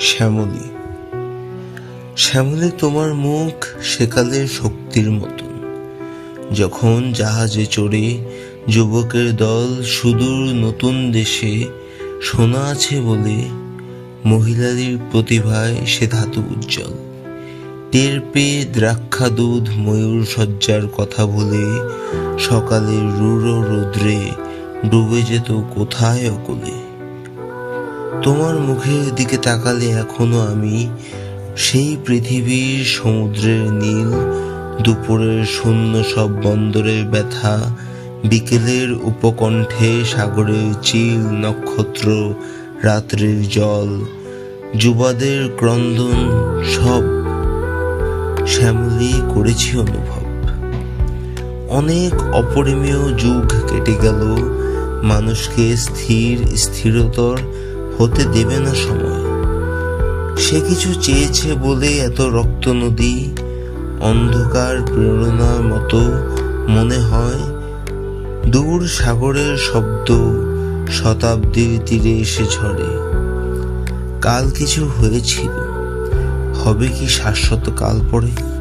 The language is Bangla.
শ্যামলী। শ্যামলী তোমার মুখ সেকালের শক্তির মতন। যখন জাহাজে চড়ে যুবকের দল সুদূর নতুন দেশে শোনা আছে বলে মহিলাদের প্রতিভায় সে ধাতু উজ্জ্বল। টের পেয়ে দ্রাক্ষা দুধ ময়ূর সজ্জার কথা বলে সকালের রুড়ো রৌদ্রে ডুবে যেত কোথায় অকলে। তোমার মুখের দিকে তাকালে এখনও আমি সেই পৃথিবীর সমুদ্রের নীল, দুপুরের শূন্য সব বন্দরের ব্যথা, বিকেলের উপকণ্ঠে সাগরের চিল নক্ষত্র, রাত্রির জল, যুবাদের ক্রন্দন সব শ্যামলি করেছি অনুভব। অনেক অপরিমেয় যুগ কেটে গেল, মানুষকে স্থির স্থিরতর হতে দেবে না সময়। সে কিছু চেয়েছে বলে এত রক্ত নদী, অন্ধকার প্রেরণার মতো মনে হয়। দূর সাগরের শব্দ শতাব্দীর তীরে এসে ঝরে। কাল কিছু হয়েছিল। হবে কি শাশ্বত কাল পরে?